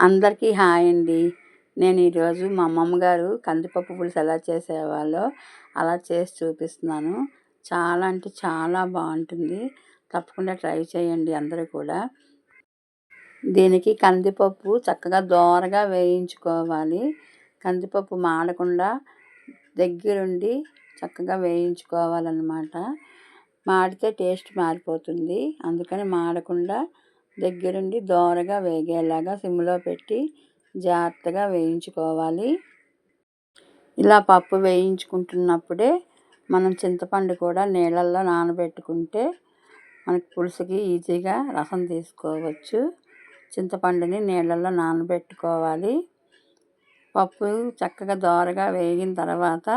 అందరికీ హాయ్ అండి. నేను ఈరోజు మా అమ్మమ్మ గారు కందిపప్పు పులుసు ఎలా చేసేవాళ్ళో అలా చేసి చూపిస్తున్నాను. చాలా అంటే చాలా బాగుంటుంది. తప్పకుండా ట్రై చేయండి అందరూ కూడా. దీనికి కందిపప్పు చక్కగా దోరగా వేయించుకోవాలి. కందిపప్పు మాడకుండా దగ్గరుండి చక్కగా వేయించుకోవాలన్నమాట. మాడితే టేస్ట్ మారిపోతుంది. అందుకని మాడకుండా దగ్గరుండి దోరగా వేగేలాగా సిమ్లో పెట్టి జాగ్రత్తగా వేయించుకోవాలి. ఇలా పప్పు వేయించుకుంటున్నప్పుడే మనం చింతపండు కూడా నీళ్ళల్లో నానబెట్టుకుంటే మనకి పులుసుకి ఈజీగా రసం తీసుకోవచ్చు. చింతపండుని నీళ్ళల్లో నానబెట్టుకోవాలి. పప్పు చక్కగా దోరగా వేగిన తర్వాత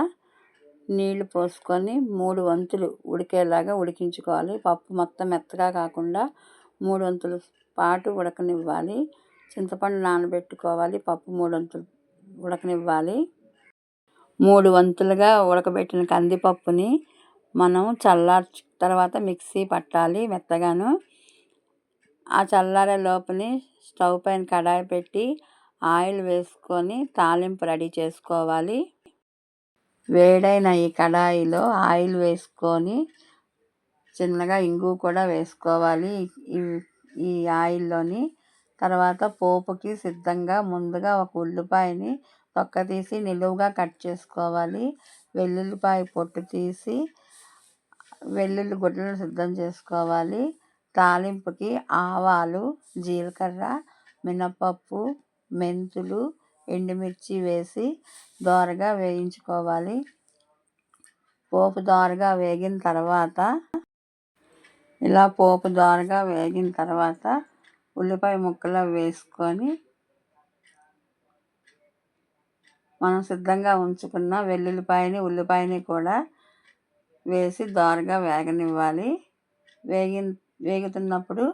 నీళ్ళు పోసుకొని మూడు వంతులు ఉడికేలాగా ఉడికించుకోవాలి. పప్పు మొత్తం మెత్తగా కాకుండా మూడు వంతుల పాటు ఉడకనివ్వాలి. చింతపండు నానబెట్టుకోవాలి. పప్పు మూడు వంతులు ఉడకనివ్వాలి. మూడు వంతులుగా ఉడకబెట్టిన కందిపప్పుని మనం చల్లార్చు తర్వాత మిక్సీ పట్టాలి మెత్తగాను. ఆ చల్లారే లోపని స్టవ్ పైన కడాయి పెట్టి ఆయిల్ వేసుకొని తాలింపు రెడీ చేసుకోవాలి. వేడైన ఈ కడాయిలో ఆయిల్ వేసుకొని చిన్నగా ఇంగు కూడా వేసుకోవాలి. ఈ ఆయిల్లోని తర్వాత పోపుకి సిద్ధంగా ముందుగా ఒక ఉల్లిపాయని తొక్క తీసి నిలువుగా కట్ చేసుకోవాలి. వెల్లుల్లిపాయ పొట్టు తీసి వెల్లుల్లి గుడ్డలను సిద్ధం చేసుకోవాలి. తాలింపుకి ఆవాలు జీలకర్ర మినపప్పు మెంతులు ఎండుమిర్చి వేసి దోరగా వేయించుకోవాలి. పోపు దోరగా వేగిన తర్వాత ఇలా పోపు దోరగా వేగిన తర్వాత ఉల్లిపాయ ముక్కలు వేసుకొని మనం సిద్ధంగా ఉంచుకున్న వెల్లుల్లిపాయని ఉల్లిపాయని కూడా వేసి దోరగా వేగనివ్వాలి. వేగి వేగుతున్నప్పుడు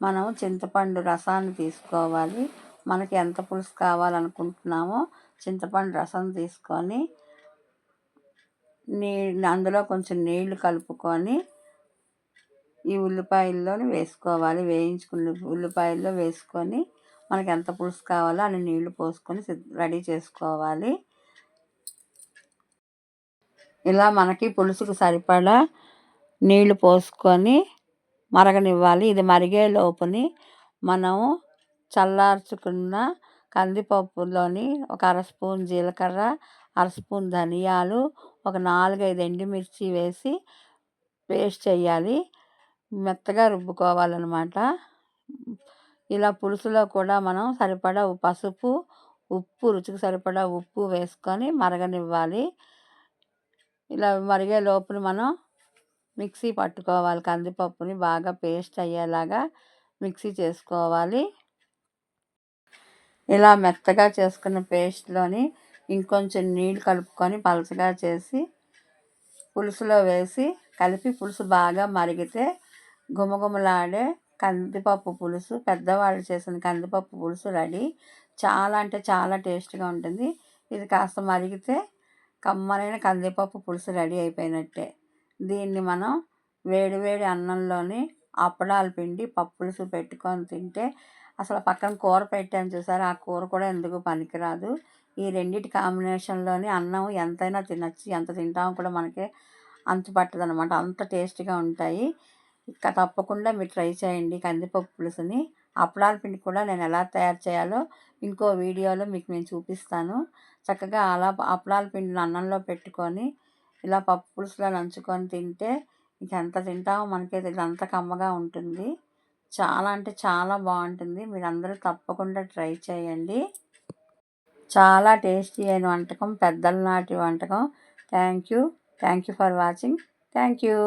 మనం చింతపండు రసాన్ని తీసుకోవాలి. మనకి ఎంత పులుసు కావాలనుకుంటున్నామో చింతపండు రసం తీసుకొని నీ అందులో కొంచెం నీళ్ళు కలుపుకొని ఈ ఉల్లిపాయల్లోని వేసుకోవాలి. వేయించుకున్న ఉల్లిపాయల్లో వేసుకొని మనకి ఎంత పులుసు కావాలో అన్ని నీళ్ళు పోసుకొని రెడీ చేసుకోవాలి. ఇలా మనకి పులుసుకు సరిపడా నీళ్ళు పోసుకొని మరగనివ్వాలి. ఇది మరిగే లోపుని మనము చల్లార్చుకున్న కందిపప్పులోని ఒక అర స్పూన్ జీలకర్ర అర స్పూన్ ధనియాలు ఒక నాలుగైదు ఎండుమిర్చి వేసి పేస్ట్ చేయాలి. మెత్తగా రుబ్బుకోవాలన్నమాట. ఇలా పులుసులో కూడా మనం సరిపడా పసుపు ఉప్పు రుచికి సరిపడా ఉప్పు వేసుకొని మరగనివ్వాలి. ఇలా మరిగే లోపల మనం మిక్సీ పట్టుకోవాలి. కందిపప్పుని బాగా పేస్ట్ అయ్యేలాగా మిక్సీ చేసుకోవాలి. ఇలా మెత్తగా చేసుకున్న పేస్ట్లోని ఇంకొంచెం నీళ్ళు కలుపుకొని పలచగా చేసి పులుసులో వేసి కలిపి పులుసు బాగా మరిగితే గుమగుమలాడే కందిపప్పు పులుసు పెద్దవాళ్ళు చేసిన కందిపప్పు పులుసు రెడీ. చాలా అంటే చాలా టేస్ట్గా ఉంటుంది. ఇది కాస్త మరిగితే కమ్మనైన కందిపప్పు పులుసు రెడీ అయిపోయినట్టే. దీన్ని మనం వేడివేడి అన్నంలోని అప్పడాలు పిండి పప్పు పులుసు పెట్టుకొని తింటే అసలు పక్కన కూర పెట్టాను చూసారు? ఆ కూర కూడా ఎందుకు పనికిరాదు? ఈ రెండింటి కాంబినేషన్లోని అన్నం ఎంతైనా తినచ్చు ఎంత తింటామో కూడా మనకి అంత పట్టదు అంత టేస్ట్గా ఉంటాయి. తప్పకుండా మీరు ట్రై చేయండి కందిపప్పు పులుసుని. అప్పడాల పిండి కూడా నేను ఎలా తయారు చేయాలో ఇంకో వీడియోలో మీకు నేను చూపిస్తాను. చక్కగా అలా అప్పడాల పిండిని అన్నంలో పెట్టుకొని ఇలా పప్పు పులుసులో నంచుకొని తింటే ఇంక ఎంత తింటామో మనకి అంత కమ్మగా ఉంటుంది. చాలా అంటే చాలా బాగుంటుంది. మీరు అందరూ తప్పకుండా ట్రై చేయండి. చాలా టేస్టీ అయిన వంటకం పెద్దల నాటి వంటకం. Thank you. Thank you for watching. Thank you.